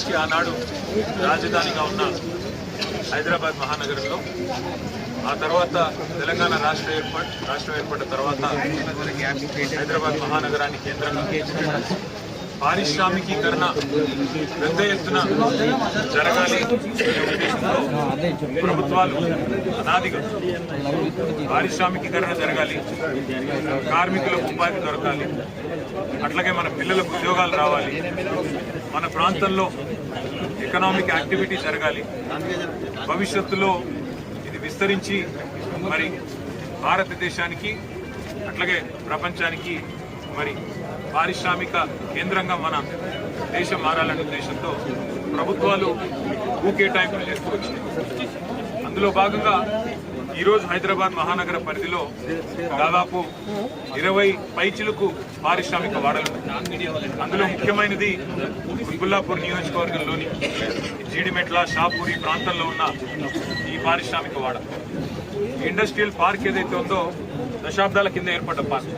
ఆంధ్రప్రదేశ్కి ఆనాడు రాజధానిగా ఉన్న హైదరాబాద్ మహానగరంలో ఆ తర్వాత తెలంగాణ రాష్ట్ర ఏర్పాటు రాష్ట్రం ఏర్పడిన తర్వాత హైదరాబాద్ మహానగరాన్ని కేంద్రంగా పారిశ్రామికీకరణ పెద్ద ఎత్తున జరగాలి అనే ప్రభుత్వాలు అనాదిగా పారిశ్రామికీకరణ జరగాలి కార్మికులకు ఉపాధి దొరకాలి అట్లాగే మన పిల్లలకు ఉద్యోగాలు రావాలి మన ప్రాంతంలో ఎకనామిక్ యాక్టివిటీ జరగాలి. భవిష్యత్తులో ఇది విస్తరించి మరి భారతదేశానికి అట్లాగే ప్రపంచానికి మరి పారిశ్రామిక కేంద్రంగా మన దేశం మారాలనే ఉద్దేశంతో ప్రభుత్వాలు భూ కేటాయింపులు చేస్తూ వచ్చినాయి. అందులో భాగంగా ఈరోజు హైదరాబాద్ మహానగర పరిధిలో దాదాపు ఇరవై పైచిలకు పారిశ్రామిక వాడలు అందులో ముఖ్యమైనది కుల్లాపూర్ నియోజకవర్గంలోని జీడిమెట్ల షాపూర్ ఈ ప్రాంతంలో ఉన్న ఈ పారిశ్రామిక వాడ. ఇండస్ట్రియల్ పార్క్ ఏదైతే ఉందో దశాబ్దాల కింద ఏర్పడ్డ పార్క్.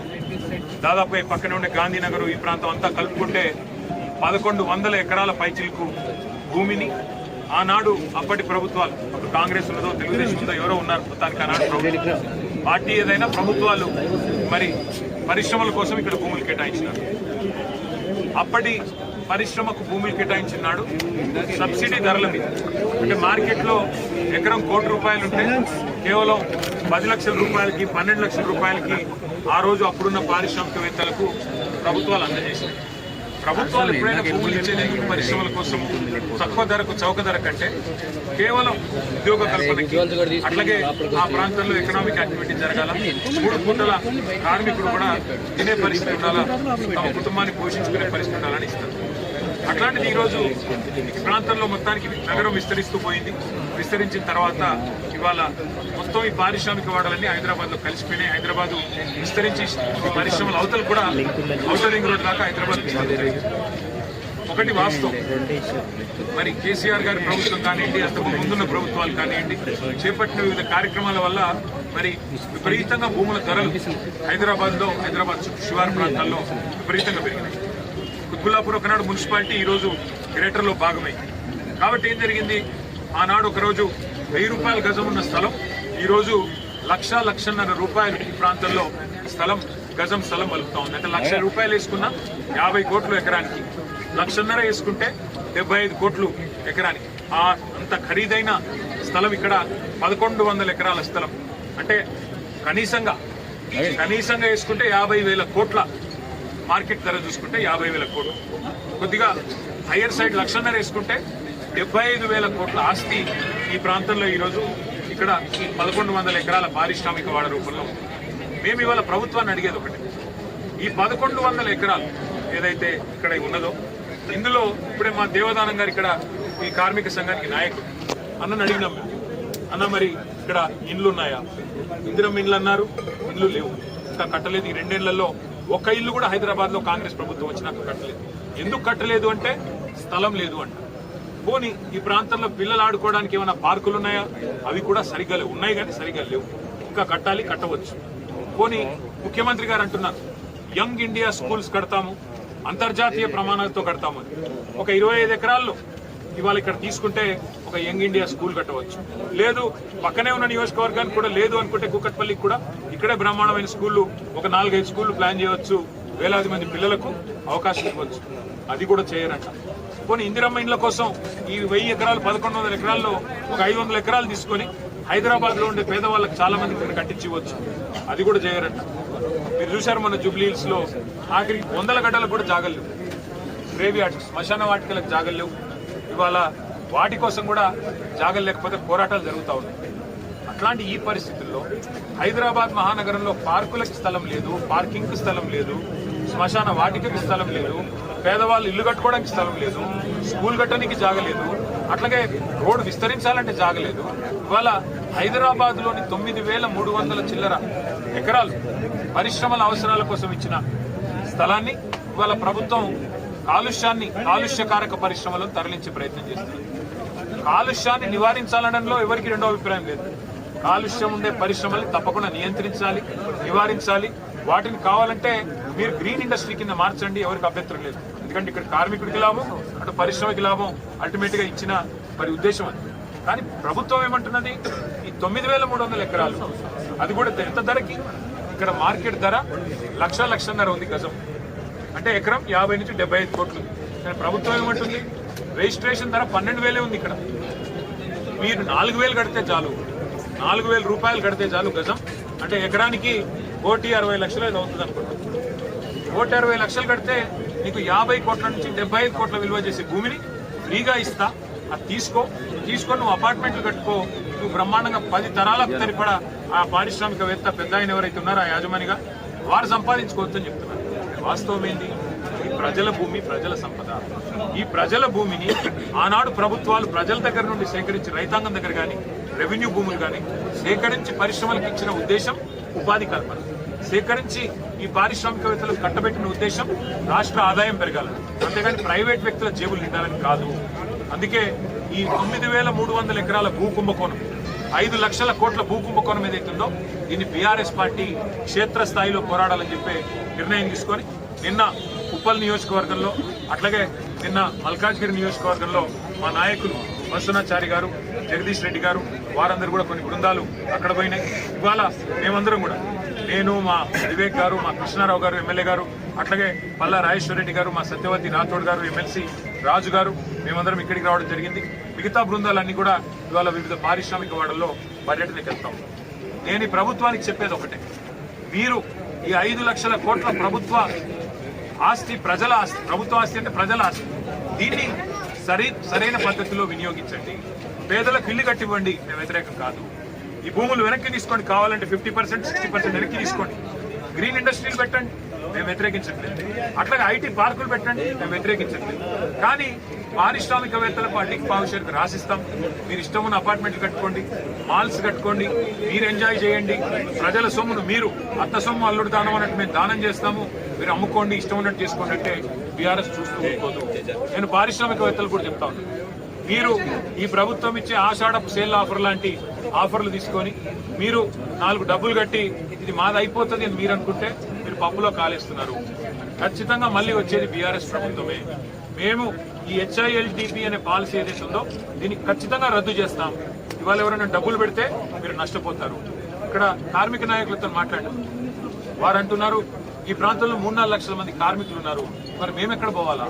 దాదాపు ఈ పక్కనే ఉండే గాంధీనగర్ ఈ ప్రాంతం అంతా కలుపుకుంటే పదకొండు వందల ఎకరాల పైచిలకు భూమిని ఆనాడు అప్పటి ప్రభుత్వాలు అప్పుడు కాంగ్రెస్ ఉన్నదో తెలుగుదేశం ఉందో ఎవరో ఉన్నారు. మొత్తానికి ఆనాడు ప్రభుత్వం. పార్టీ ఏదైనా ప్రభుత్వాలు మరి పరిశ్రమల కోసం ఇక్కడ భూములు కేటాయించినారు. అప్పటి పరిశ్రమకు భూములు కేటాయించినాడు సబ్సిడీ ధరల మీద. అంటే మార్కెట్లో ఎకరం కోటి రూపాయలు ఉంటే కేవలం పది లక్షల రూపాయలకి పన్నెండు లక్షల రూపాయలకి ఆ రోజు అప్పుడున్న పారిశ్రామికవేత్తలకు ప్రభుత్వాలు అందజేసినాయి. ప్రభుత్వాలు ఎప్పుడైనా భూములు ఇచ్చేది ఈ పరిశ్రమల కోసం తక్కువ ధరకు చౌక ధర కంటే కేవలం ఉద్యోగ కల్పనకి అట్లాగే ఆ ప్రాంతంలో ఎకనామిక్ యాక్టివిటీ జరగాల. మూడు పూటల కార్మికుడు కూడా తినే పరిస్థితి ఉండాలా? తమ కుటుంబాన్ని పోషించుకునే పరిస్థితి ఉండాలని ఇస్తారు. అట్లాంటిది ఈరోజు ఈ ప్రాంతంలో మొత్తానికి నగరం విస్తరిస్తూ పోయింది. విస్తరించిన తర్వాత ఇవాళ మొత్తం ఈ పారిశ్రామిక వాడలన్నీ హైదరాబాద్లో కలిసిపోయినాయి. హైదరాబాద్ విస్తరించి పరిశ్రమల అవతలు కూడా ఔటర్ రింగ్ రోడ్ దాకా హైదరాబాద్ ఒకటి వాస్తవం. మరి కేసీఆర్ గారి ప్రభుత్వం కానివ్వండి అంతకు ముందున్న ప్రభుత్వాలు కానివ్వండి చేపట్టిన వివిధ కార్యక్రమాల వల్ల మరి విపరీతంగా భూముల ధరలు హైదరాబాద్లో హైదరాబాద్ చుట్టూ శివారు ప్రాంతాల్లో విపరీతంగా పెరిగినాయి. కుత్బుల్లాపూర్ ఒకనాడు మున్సిపాలిటీ ఈరోజు గ్రేటర్లో భాగమైంది. కాబట్టి ఏం జరిగింది? ఆనాడు ఒకరోజు వెయ్యి రూపాయల గజం ఉన్న స్థలం ఈరోజు లక్ష లక్షన్నర రూపాయలు ఈ ప్రాంతంలో స్థలం గజం స్థలం వలుపుతా ఉంది అంటే లక్ష రూపాయలు వేసుకున్న యాభై కోట్లు ఎకరానికి లక్షన్నర వేసుకుంటే డెబ్బై ఐదు కోట్లు ఎకరానికి. ఆ అంత ఖరీదైన స్థలం ఇక్కడ పదకొండు వందల ఎకరాల స్థలం. అంటే కనీసంగా కనీసంగా వేసుకుంటే యాభై వేల కోట్ల మార్కెట్ ధర చూసుకుంటే యాభై వేల కోట్లు. కొద్దిగా హయ్యర్ సైడ్ లక్షన్నర వేసుకుంటే డెబ్బై ఐదు వేల కోట్ల ఆస్తి ఈ ప్రాంతంలో ఈరోజు ఇక్కడ పదకొండు వందల ఎకరాల పారిశ్రామిక వాడ రూపంలో మేము ఇవాళ ప్రభుత్వాన్ని అడిగేది ఒకటి. ఈ పదకొండు వందల ఎకరాలు ఏదైతే ఇక్కడ ఉన్నదో ఇందులో ఇప్పుడే మా దేవదానం గారు ఇక్కడ ఈ కార్మిక సంఘానికి నాయకుడు. అన్నని అడిగినాం మేము. అన్న మరి ఇక్కడ ఇండ్లు ఉన్నాయా? ఇందిరం ఇండ్లు అన్నారు ఇండ్లు లేవు. ఇంకా కట్టలేదు. ఈ రెండేళ్ళలో ఒక్క ఇల్లు కూడా హైదరాబాద్లో కాంగ్రెస్ ప్రభుత్వం వచ్చినాక కట్టలేదు. ఎందుకు కట్టలేదు అంటే స్థలం లేదు అంట. పోనీ ఈ ప్రాంతంలో పిల్లలు ఆడుకోవడానికి ఏమైనా పార్కులు ఉన్నాయా? అవి కూడా సరిగ్గా లేవు. ఉన్నాయి కానీ సరిగ్గా లేవు. ఇంకా కట్టాలి కట్టవచ్చు. పోనీ ముఖ్యమంత్రి గారు అంటున్నారు యంగ్ ఇండియా స్కూల్స్ కడతాము అంతర్జాతీయ ప్రమాణాలతో కడతాము అని. ఒక ఇరవై ఐదు ఎకరాల్లో ఇవాళ ఇక్కడ తీసుకుంటే ఒక యంగ్ ఇండియా స్కూల్ కట్టవచ్చు. లేదు పక్కనే ఉన్న నియోజకవర్గానికి కూడా లేదు అనుకుంటే కూకట్పల్లికి కూడా ఇక్కడే బ్రహ్మాండమైన స్కూళ్ళు ఒక నాలుగైదు స్కూళ్ళు ప్లాన్ చేయవచ్చు వేలాది మంది పిల్లలకు అవకాశం ఇవ్వచ్చు. అది కూడా చేయరంట. కొన్ని ఇందిరమ్మ ఇండ్ల కోసం ఈ వెయ్యి ఎకరాలు పదకొండు వందల ఎకరాల్లో ఒక ఐదు వందల ఎకరాలు తీసుకొని హైదరాబాద్లో ఉండే పేదవాళ్ళకి చాలా మంది ఇక్కడ కట్టించవచ్చు అది కూడా చేయరంట మీరు చూశారు మన జూబ్లీ హిల్స్లో ఆఖరి వందల గడ్డలకు కూడా జాగలేవు గ్రేవీ యార్డ్ శ్మశాన వాటికలకు జాగలేవు ఇవాళ వాటి కోసం కూడా జాగలు లేకపోతే పోరాటాలు జరుగుతూ ఉన్నాయి. అట్లాంటి ఈ పరిస్థితుల్లో హైదరాబాద్ మహానగరంలో పార్కులకు స్థలం లేదు పార్కింగ్ స్థలం లేదు శ్మశాన వాటికకి స్థలం లేదు పేదవాళ్ళు ఇల్లు కట్టుకోవడానికి స్థలం లేదు స్కూల్ కట్టడానికి జాగలేదు అట్లాగే రోడ్డు విస్తరించాలంటే జాగలేదు ఇవాళ హైదరాబాద్లోని తొమ్మిది వేల మూడు వందల చిల్లర ఎకరాలు పరిశ్రమల అవసరాల కోసం ఇచ్చిన స్థలాన్ని ఇవాళ ప్రభుత్వం కాలుష్యాన్ని కాలుష్యకారక పరిశ్రమలను తరలించే ప్రయత్నం చేస్తుంది. కాలుష్యాన్ని నివారించాలనడంలో ఎవరికి రెండో అభిప్రాయం లేదు. కాలుష్యం ఉండే పరిశ్రమల్ని తప్పకుండా నియంత్రించాలి నివారించాలి. వాటిని కావాలంటే మీరు గ్రీన్ ఇండస్ట్రీ కింద మార్చండి ఎవరికి అభ్యంతరం లేదు. ఎందుకంటే ఇక్కడ కార్మికుడికి లాభం అటు పరిశ్రమకి లాభం అల్టిమేట్గా ఇచ్చిన మరి ఉద్దేశం అది. కానీ ప్రభుత్వం ఏమంటున్నది? ఈ తొమ్మిది వేల మూడు వందల ఎకరాలు అది కూడా ఎంత ధరకి? ఇక్కడ మార్కెట్ ధర లక్ష లక్షన్నర ఉంది గజం. అంటే ఎకరం యాభై నుంచి డెబ్బై ఐదు కోట్లు. కానీ ప్రభుత్వం ఏమంటుంది? రిజిస్ట్రేషన్ ధర పన్నెండు వేలే ఉంది ఇక్కడ. మీరు నాలుగు వేలు కడితే చాలు. నాలుగు వేల రూపాయలు కడితే చాలు గజం. అంటే ఎకరానికి కోటి అరవై లక్షలు అవుతుంది అనుకుంటున్నాను నూట ఇరవై లక్షలు కడితే నీకు యాభై కోట్ల నుంచి డెబ్బై ఐదు కోట్ల విలువ చేసే భూమిని ఫ్రీగా ఇస్తా. అది తీసుకో. తీసుకొని నువ్వు అపార్ట్మెంట్లు కట్టుకో. నువ్వు బ్రహ్మాండంగా పది తరాలకు సరిపడా ఆ పారిశ్రామికవేత్త పెద్ద ఆయన ఎవరైతే ఉన్నారో ఆ యాజమానిగా వారు సంపాదించుకోవచ్చు అని చెప్తున్నారు. వాస్తవం ఏంటి? ఈ ప్రజల భూమి ప్రజల సంపద. ఈ ప్రజల భూమిని ఆనాడు ప్రభుత్వాలు ప్రజల దగ్గర నుండి సేకరించి రైతాంగం దగ్గర కానీ రెవెన్యూ భూములు కానీ సేకరించి పరిశ్రమలకు ఇచ్చిన ఉద్దేశం ఉపాధి కల్పన. సేకరించి ఈ పారిశ్రామికవేత్తలు కట్టబెట్టిన ఉద్దేశం రాష్ట్ర ఆదాయం పెరగాలని. అంతేగాని ప్రైవేట్ వ్యక్తుల జేబులు నిండాలని కాదు. అందుకే ఈ తొమ్మిది వేల మూడు వందల ఎకరాల భూ కుంభకోణం ఐదు లక్షల కోట్ల భూ కుంభకోణం ఏదైతుందో దీన్ని బీఆర్ఎస్ పార్టీ క్షేత్రస్థాయిలో పోరాడాలని చెప్పే నిర్ణయం తీసుకొని నిన్న ఉప్పల్ నియోజకవర్గంలో అట్లాగే నిన్న మల్కాజ్గిరి నియోజకవర్గంలో మా నాయకులు వసునాచారి గారు జగదీష్ రెడ్డి గారు వారందరూ కూడా కొన్ని బృందాలు అక్కడ పోయినాయి. ఇవాళ మేమందరం కూడా నేను మా వివేక్ గారు మా కృష్ణారావు గారు ఎమ్మెల్యే గారు అట్లాగే పల్లా రాజేశ్వర రెడ్డి గారు మా సత్యవతి రాథోడ్ గారు ఎమ్మెల్సీ రాజు గారు మేమందరం ఇక్కడికి రావడం జరిగింది. మిగతా బృందాలన్నీ కూడా ఇవాళ వివిధ పారిశ్రామిక వాడల్లో పర్యటనకి వెళ్తాం. నేను ప్రభుత్వానికి చెప్పేది ఒకటే. మీరు ఈ ఐదు లక్షల కోట్ల ప్రభుత్వ ఆస్తి ప్రజల ఆస్తి ప్రభుత్వ ఆస్తి అంటే ప్రజల ఆస్తి. దీన్ని సరి సరైన పద్ధతిలో వినియోగించండి. పేదలకు ఇల్లు కట్టివ్వండి. మేము వ్యతిరేకం కాదు. ఈ భూములు వెనక్కి తీసుకోండి. కావాలంటే ఫిఫ్టీ పర్సెంట్ సిక్స్టీ పర్సెంట్ వెనక్కి తీసుకోండి. గ్రీన్ ఇండస్ట్రీలు పెట్టండి. మేము వ్యతిరేకించట్లేదు. అట్లాగే ఐటీ పార్కులు పెట్టండి. మేము వ్యతిరేకించట్లేదు. కానీ పారిశ్రామికవేత్తలకు పార్టీకి పావుషేరుకు రాసిస్తాం. మీరు ఇష్టం ఉన్న అపార్ట్మెంట్లు కట్టుకోండి. మాల్స్ కట్టుకోండి. మీరు ఎంజాయ్ చేయండి. ప్రజల సొమ్మును మీరు అత్త సొమ్ము అల్లుడు దానం అన్నట్టు మేము దానం చేస్తాము. మీరు అమ్ముకోండి. ఇష్టం ఉన్నట్టు చేసుకోండి అంటే బీఆర్ఎస్ చూస్తూ నేను పారిశ్రామికవేత్తలు కూడా చెప్తా ఉన్నాను. మీరు ఈ ప్రభుత్వం ఇచ్చే ఆషాఢపు సేల్ ఆఫర్ లాంటి ఆఫర్లు తీసుకొని మీరు నాలుగు డబ్బులు కట్టి ఇది మాది అయిపోతుంది అని మీరు అనుకుంటే మీరు పప్పులో కాలేస్తున్నారు. ఖచ్చితంగా మళ్ళీ వచ్చేది బీఆర్ఎస్ ప్రభుత్వమే. మేము ఈ హెచ్ఐఎల్టీపీ అనే పాలసీ ఏదైతే ఉందో దీన్ని ఖచ్చితంగా రద్దు చేస్తాం. ఇవాళ ఎవరైనా డబ్బులు పెడితే మీరు నష్టపోతారు. ఇక్కడ కార్మిక నాయకులతో మాట్లాడారు వారు అంటున్నారు ఈ ప్రాంతంలో మూడు నాలుగు లక్షల మంది కార్మికులు ఉన్నారు. మరి మేము ఎక్కడ పోవాలా?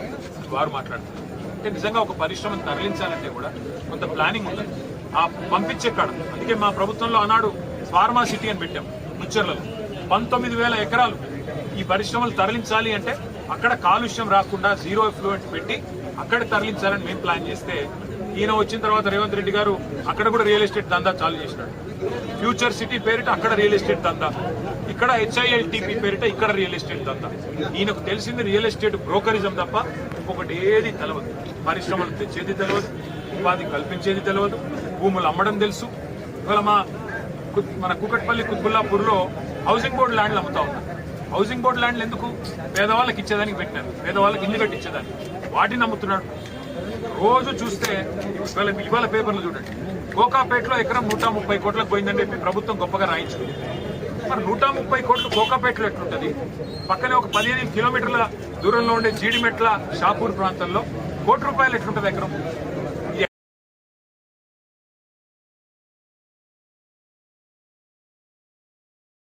వారు మాట్లాడుతున్నారు. అంటే నిజంగా ఒక పరిశ్రమను తరలించాలంటే కూడా కొంత ప్లానింగ్ ఉంది ఆ పంపించే కాడ అందుకే మా ప్రభుత్వంలో ఆనాడు ఫార్మా సిటీ అని పెట్టాం ముచ్చర్లలో. పంతొమ్మిది వేల ఎకరాలు ఈ పరిశ్రమలు తరలించాలి అంటే అక్కడ కాలుష్యం రాకుండా జీరో ఎఫ్లూయెంట్ పెట్టి అక్కడ తరలించాలని మేము ప్లాన్ చేస్తే ఈయన వచ్చిన తర్వాత రేవంత్ రెడ్డి గారు అక్కడ కూడా రియల్ ఎస్టేట్ దందా చాలు చేసినాడు. ఫ్యూచర్ సిటీ పేరిట అక్కడ రియల్ ఎస్టేట్ దందా. ఇక్కడ హెచ్ఐఎల్టీపీ పేరిట ఇక్కడ రియల్ ఎస్టేట్ దందా. ఈయనకు తెలిసింది రియల్ ఎస్టేట్ బ్రోకరిజం తప్ప ఇంకొకటి ఏది తెలియదు పరిశ్రమలు తెచ్చేది తెలియదు ఉపాధి కల్పించేది తెలియదు భూములు అమ్మడం తెలుసు. ఇవాళ మా కు- మన కుకట్పల్లి కుత్బుల్లాపూర్లో హౌసింగ్ బోర్డు ల్యాండ్లు అమ్ముతా ఉన్నారు. హౌసింగ్ బోర్డు ల్యాండ్లు ఎందుకు? పేదవాళ్ళకి ఇచ్చేదానికి పెట్టినారు. పేదవాళ్ళకి ఇల్లు కట్టించేదానికి వాటిని అమ్ముతున్నాడు. రోజు చూస్తే ఇవాళ ఇవాళ పేపర్లు చూడండి. గోకాపేటలో ఎకరం నూట ముప్పై కోట్లకు పోయిందని చెప్పి ప్రభుత్వం గొప్పగా రాయించుకుంది. మరి నూట ముప్పై కోట్లు కోకాపేటలో ఎట్లుంటుంది? పక్కనే ఒక పదిహేను కిలోమీటర్ల దూరంలో ఉండే జీడిమెట్ల షాపూర్ ప్రాంతంలో కోటి రూపాయలు ఎట్లుంటుంది ఎకరం?